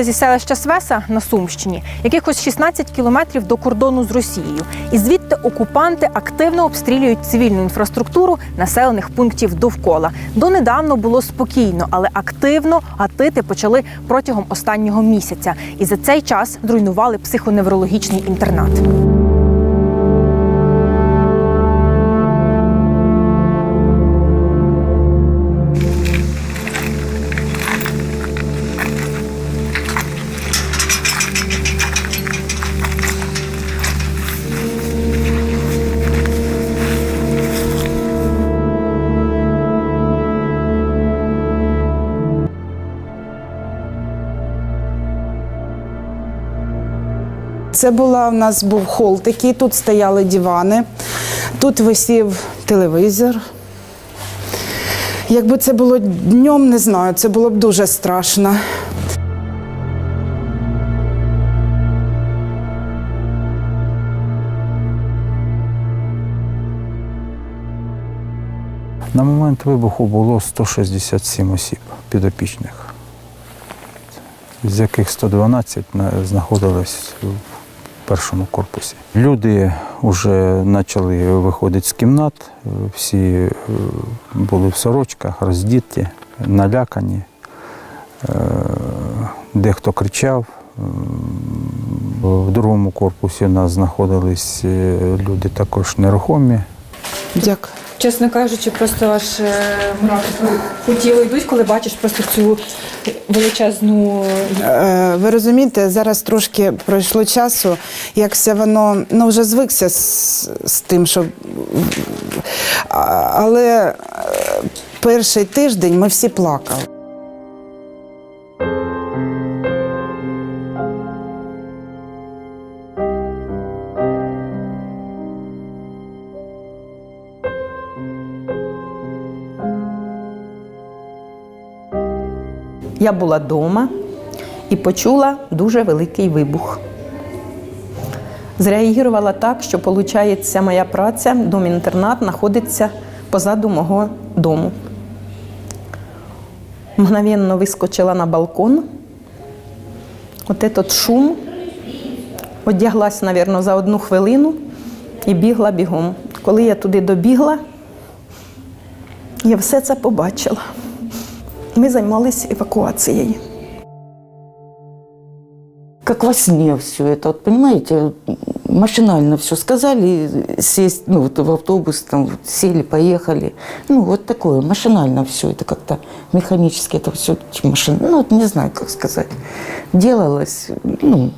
Звідси зі селища Свеса на Сумщині, якихось 16 кілометрів до кордону з Росією. І звідти окупанти активно обстрілюють цивільну інфраструктуру населених пунктів довкола. Донедавно було спокійно, але активно гатити почали протягом останнього місяця. І за цей час зруйнували психоневрологічний інтернат. Це була у нас був хол такий, тут стояли дивани, тут висів телевізор. Якби це було днем, не знаю, це було б дуже страшно. На момент вибуху було 167 осіб підопічних, з яких 112 на- знаходились першому корпусі. Люди вже почали виходити з кімнат, е, всі е, були в сорочках, роздіті, налякані. Е, Дехто кричав. В другому корпусі у нас знаходились е, люди також нерухомі. Дякую. Чесно кажучи, просто аж е, по тілу йдуть, коли бачиш просто цю величезну Е, Ви розумієте, зараз трошки пройшло часу, як все воно ну, вже звикся з, з тим, що. Але е, перший тиждень ми всі плакали. Я була вдома і почула дуже великий вибух. Зреагувала так, що, виходить, моя праця, дом-інтернат, знаходиться позаду мого дому. Мгновенно вискочила на балкон. От этот шум. Одяглась, мабуть, за одну хвилину і бігла бігом. Коли я туди добігла, я все це побачила. Ми займалися евакуацією. как во сне все это, вот понимаете, машинально все сказали, сесть, ну вот в автобус, там вот сели, поехали, ну вот такое, машинально все это как-то механически это все машин, ну вот не знаю, как сказать, делалось, ну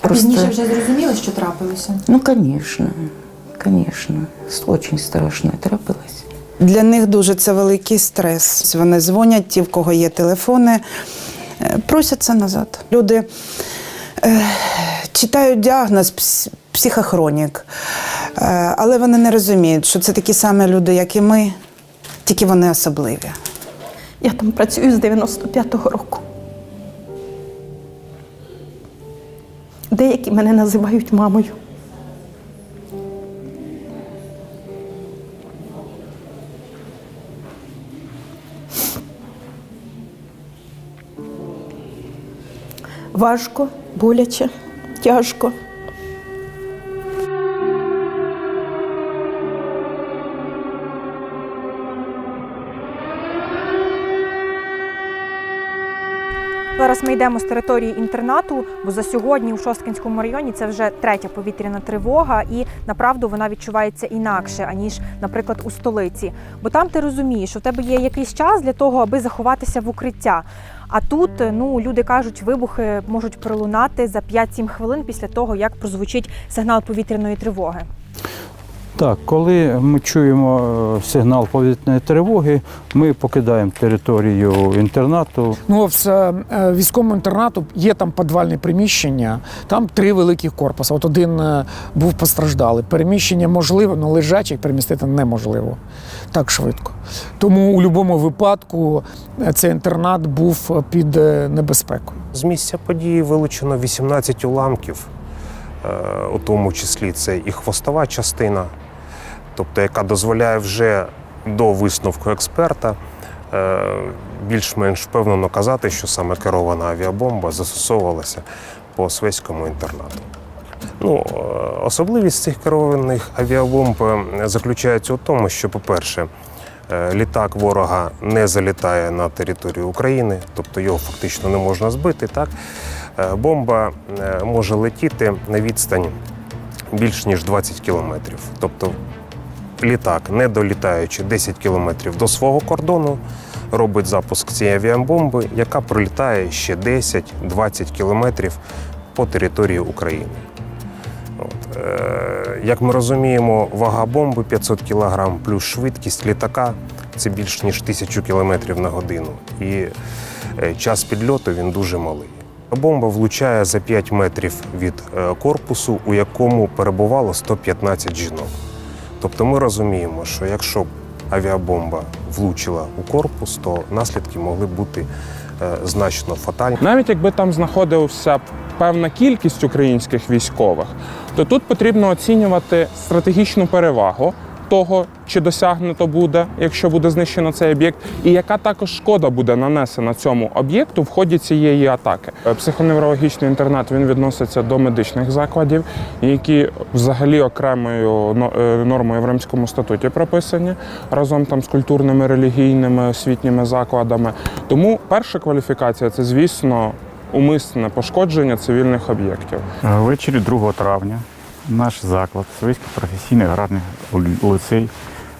просто, зрозуміли, що трапилося. ну конечно, конечно, очень страшно трапилось. Для них дуже це великий стрес. Вони дзвонять, ті, в кого є телефони, е, просяться назад. Люди е, читають діагноз психохронік, е, але вони не розуміють, що це такі самі люди, як і ми, тільки вони особливі. Я там працюю з 95-го року. Деякі мене називають мамою. Важко, боляче, тяжко. Зараз ми йдемо з території інтернату, бо за сьогодні у Шосткинському районі це вже третя повітряна тривога, і направду вона відчувається інакше аніж, наприклад, у столиці. Бо там ти розумієш, в тебе є якийсь час для того, аби заховатися в укриття. А тут ну люди кажуть, вибухи можуть пролунати за 5-7 хвилин після того, як прозвучить сигнал повітряної тривоги. Так, коли ми чуємо е, сигнал повітряної тривоги, ми покидаємо територію інтернату. Ну, в е, е, військовому інтернату є там підвальне приміщення, там три великих корпуси. От один був постраждалий. Переміщення можливо, але лежачих перемістити неможливо так швидко. Тому у будь-якому випадку цей інтернат був під небезпекою. З місця події вилучено 18 уламків, у тому числі це і хвостова частина, тобто яка дозволяє вже до висновку експерта е, більш-менш впевнено казати, що саме керована авіабомба застосовувалася по Свеському інтернату. Ну, е, особливість цих керованих авіабомб е, заключається у тому, що, по-перше, літак ворога не залітає на територію України, тобто його фактично не можна збити. Так? Бомба може летіти на відстань більш ніж 20 кілометрів. Тобто літак, не долітаючи 10 кілометрів до свого кордону, робить запуск цієї авіабомби, яка пролітає ще 10-20 кілометрів по території України. От. Е, як ми розуміємо, вага бомби 500 кг плюс швидкість літака це більш ніж 1000 км на годину. І е, час підльоту він дуже малий. Бомба влучає за 5 метрів від е, корпусу, у якому перебувало 115 жінок. Тобто ми розуміємо, що якщо б авіабомба влучила у корпус, то наслідки могли бути е, значно фатальні. Навіть якби там знаходився певна кількість українських військових, то тут потрібно оцінювати стратегічну перевагу того, чи досягнуто буде, якщо буде знищено цей об'єкт, і яка також шкода буде нанесена цьому об'єкту в ході цієї атаки. Е, Психоневрологічний інтернат він відноситься до медичних закладів, які взагалі окремою е, нормою в Римському статуті прописані разом там з культурними, релігійними, освітніми закладами. Тому перша кваліфікація це, звісно, умисне пошкодження цивільних об'єктів. Ввечері 2 травня наш заклад, Совєтський професійний аграрний ліцей,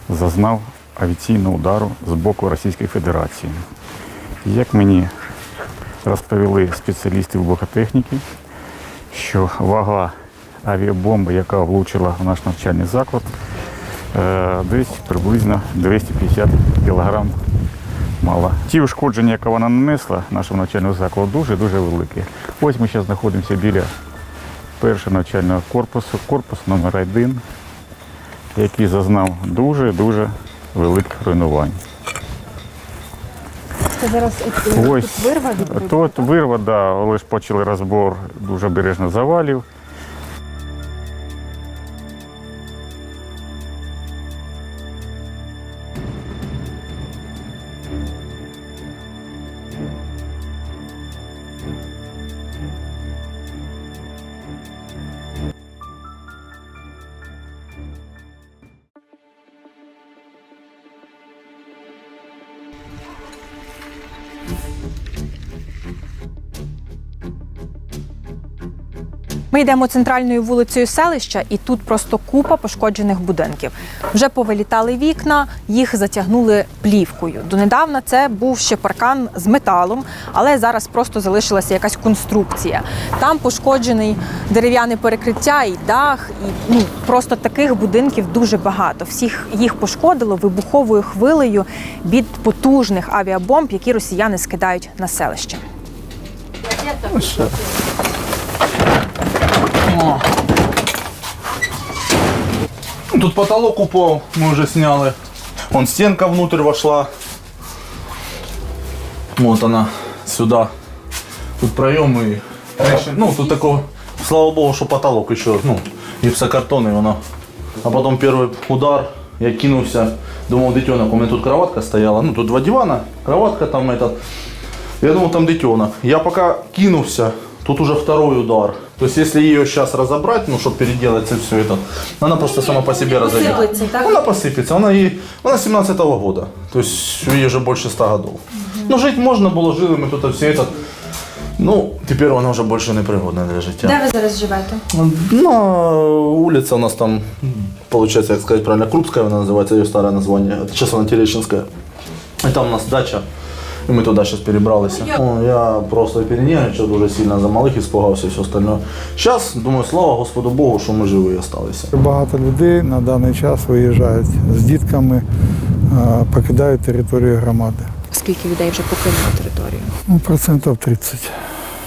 зазнав авіаційного удару з боку Російської Федерації. Як мені розповіли спеціалісти вибухотехніки, що вага авіабомби, яка влучила в наш навчальний заклад, е, десь приблизно 250 кг мала. Ті ушкодження, які вона нанесла нашому навчальному закладу, дуже-дуже великі. Ось ми зараз знаходимося біля першого навчального корпусу, корпус номер 1 який зазнав дуже-дуже великих руйнувань. Це зараз Ось вирва від тут вирва, да, лише почали розбор дуже бережно завалів. Йдемо центральною вулицею селища, і тут просто купа пошкоджених будинків. Вже повилітали вікна, їх затягнули плівкою. Донедавна це був ще паркан з металом, але зараз просто залишилася якась конструкція. Там пошкоджений дерев'яне перекриття і дах, і ну просто таких будинків дуже багато. Всіх їх пошкодило вибуховою хвилею від потужних авіабомб, які росіяни скидають на селище. Тут потолок упал, мы уже сняли. Вон стенка внутрь вошла. Вот она сюда. Тут проем и реши- ну тут такого, слава богу, что потолок еще, ну, гипсокартон и оно. А потом первый удар, я кинулся, думал, детенок, у меня тут кроватка стояла, ну тут два дивана, кроватка там этот. Я думал, там детенок. Я пока кинулся, тут уже второй удар. То есть, если ее сейчас разобрать, ну, чтобы переделать все это, она просто сама по себе разойдется. Она посыпется. Она, ей, она 17 года. То есть, ей уже больше 100 годов. Ну, жить можно было, жили мы тут все это. Ну, теперь она уже больше не пригодна для життя. Де ви зараз живете? На улице у нас там, получается, как сказать правильно, Крупская она называется, ее старое название. Это сейчас она Терещинская. И там у нас дача. И мы туда сейчас перебрались. Ну, я просто перенервничал дуже сильно за малых, испугался и все остальное. Сейчас, думаю, слава Господу Богу, що ми живі осталися. Багато людей на даний час виїжджають з дітками, е, покидають територію громади. Скільки людей вже покинуло територію? Ну, процентів 30.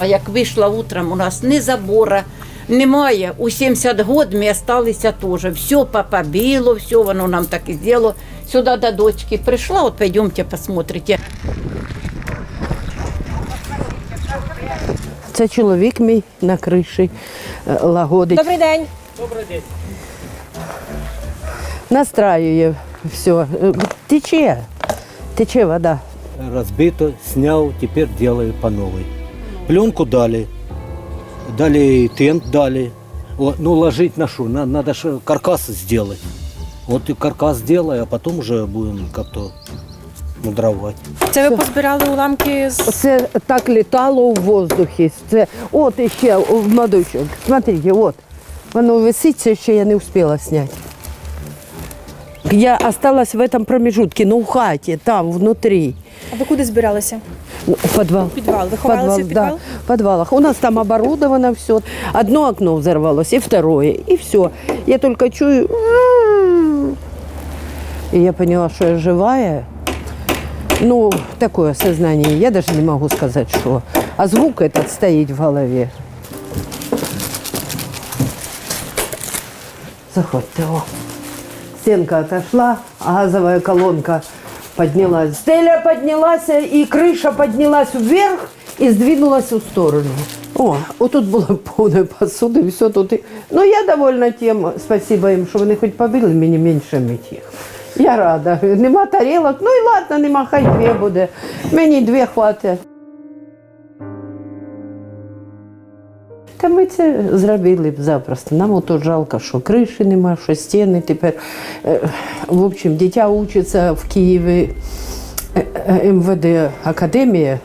А як вийшла утром, у нас ні забора немає. У 70 год ми залишилися теж. Все побіло, все воно нам так і зробило. Сюди до дочки прийшла, от пойдемте посмотрите. Це чоловік мій на криші е, лагодить. Добрий день. Настраює все. Тече, тече вода. разбито, снял, теперь делаю по новой. Пленку дали, дали тент дали. Вот, ну, ложить на? На- Надо же каркас сделать. Вот и каркас сделаю, а потом уже будем как-то мудровать. Це ви позбирали уламки з Це так літало у воздухі. Це, от іще в мадочок. Смотрите, от. Воно висить, це ще я не успіла зняти. Я осталась в этом промежутке, ну в хаті, там, внутрі. А ви куди збиралися? Ну, в Подвал. Підвал. Ви ховалися в підвал? Да, в подвалах. У нас там оборудовано все. Одно окно взорвалось, и второе, и все. Я только чую. И я поняла, что я живая. Ну, такое сознание. Я даже не могу сказать, что. А звук этот стоит в голове. Заходьте, о. Стенка отошла, а газовая колонка поднялась. Стеля поднялась, и крыша поднялась вверх и сдвинулась в сторону. О, отут було повне посуди, все тут. і- Ну, я довольна тим, спасибо їм, що вони хоч побили мені менше мить їх. Я рада. Нема тарілок, ну і ладно, нема, хай дві буде. Мені дві хватить. Та ми це зробили б запросто. Нам ото жалко, що криші нема, що стіни тепер. Е, В общем, дитя учиться в Києві е, е, МВД Академія.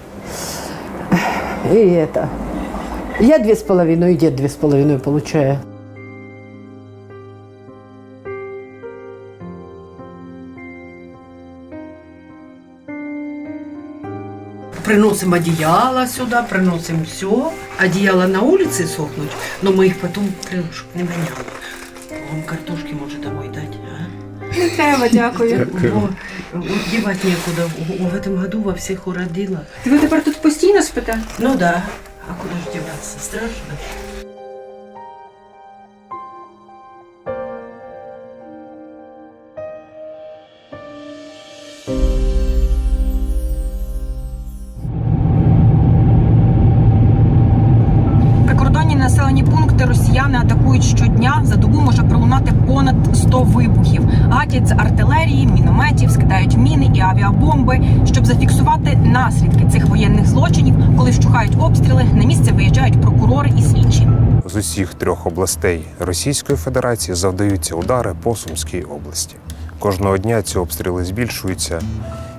І это. Я дві з половиною, і дід дві з половиною получає. Приносим одеяло сюда, приносим все. Одеяло на улице сохнуть, но мы их потом крылышек не меняли. Вам картошки может домой дать, а? Не треба, дякую. Во, вот девать некуда. В, в этом году во всех уродила. Ви тепер тут постійно спите? Ну да. А куда же деваться? Страшно. Щодня. За добу може пролунати понад 100 вибухів. Гатять з артилерії, мінометів, скидають міни і авіабомби. Щоб зафіксувати наслідки цих воєнних злочинів, коли вщухають обстріли, на місце виїжджають прокурори і слідчі. З усіх трьох областей Російської Федерації завдаються удари по Сумській області. Кожного дня ці обстріли збільшуються,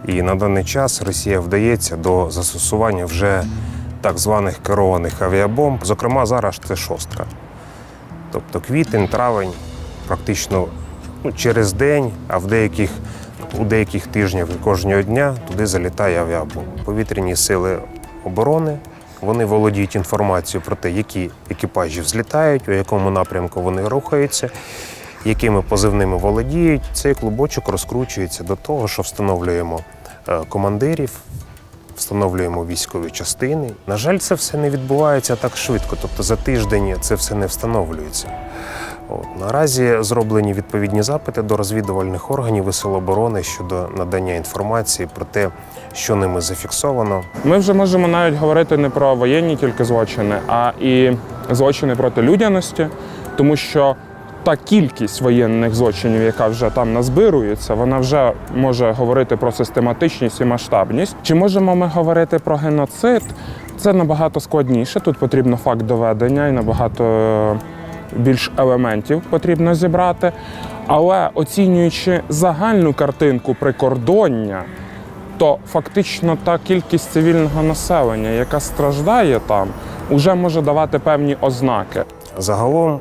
і на даний час Росія вдається до застосування вже так званих керованих авіабомб. Зокрема, зараз це шостка. Тобто квітень, травень, практично ну, через день, а в деяких, у деяких тижнів кожного дня туди залітає авіабомба. Повітряні сили оборони. Вони володіють інформацією про те, які екіпажі взлітають, у якому напрямку вони рухаються, якими позивними володіють. Цей клубочок розкручується до того, що встановлюємо е, командирів, встановлюємо військові частини. На жаль, це все не відбувається так швидко, тобто за тиждень це все не встановлюється. От. Наразі зроблені відповідні запити до розвідувальних органів і Сил оборони щодо надання інформації про те, що ними зафіксовано, Ми вже можемо навіть говорити не про воєнні тільки злочини, а і злочини проти людяності, тому що та кількість воєнних злочинів, яка вже там назбирується, вона вже може говорити про систематичність і масштабність. Чи можемо ми говорити про геноцид? Це набагато складніше. Тут потрібно факт доведення і набагато е, більш елементів потрібно зібрати. Але оцінюючи загальну картинку прикордоння, то фактично та кількість цивільного населення, яка страждає там, уже може давати певні ознаки. Загалом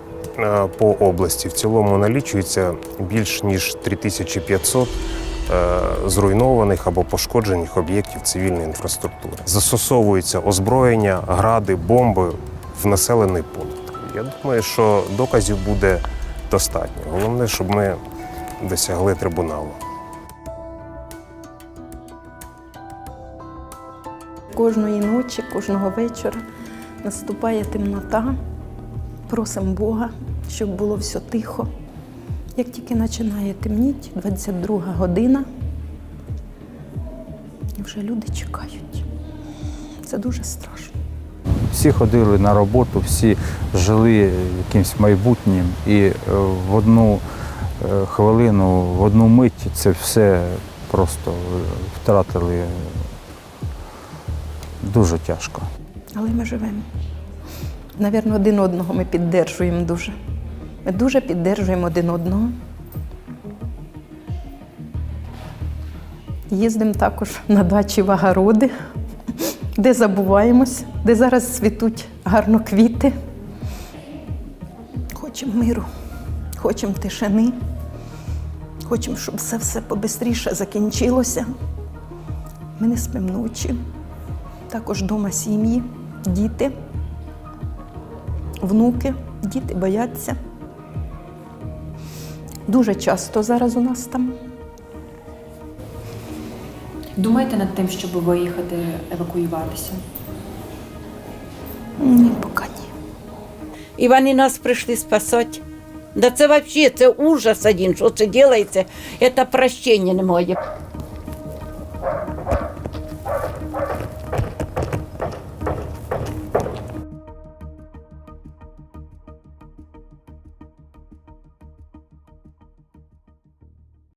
по області в цілому налічується більш ніж 3500 е, зруйнованих або пошкоджених об'єктів цивільної інфраструктури. Застосовується озброєння, гради, бомби в населений пункт. Я думаю, що доказів буде достатньо. Головне, щоб ми досягли трибуналу. Кожної ночі, кожного вечора наступає темнота. Просимо Бога, щоб було все тихо. Як тільки починає темніти, 22 година, і вже люди чекають. Це дуже страшно. Всі ходили на роботу, всі жили якимось майбутнім, і е, в одну е, хвилину, в одну мить це все просто е, втратили дуже тяжко. Але ми живемо. Навірно, один одного ми піддержуємо дуже. Ми дуже піддержуємо один одного. Їздимо також на дачі в огороди, де забуваємось, де зараз цвітуть гарно квіти. Хочемо миру, хочемо тишини, хочемо, щоб все все побистріше закінчилося. Ми не спимо ночі. Також вдома сім'ї, діти, внуки, діти бояться. Дуже часто зараз у нас там. Думаєте над тим, щоб виїхати евакуюватися? Ні, поки ні. І вони нас прийшли спасати. Да це взагалі це ужас один, що це робиться. Це прощення немає.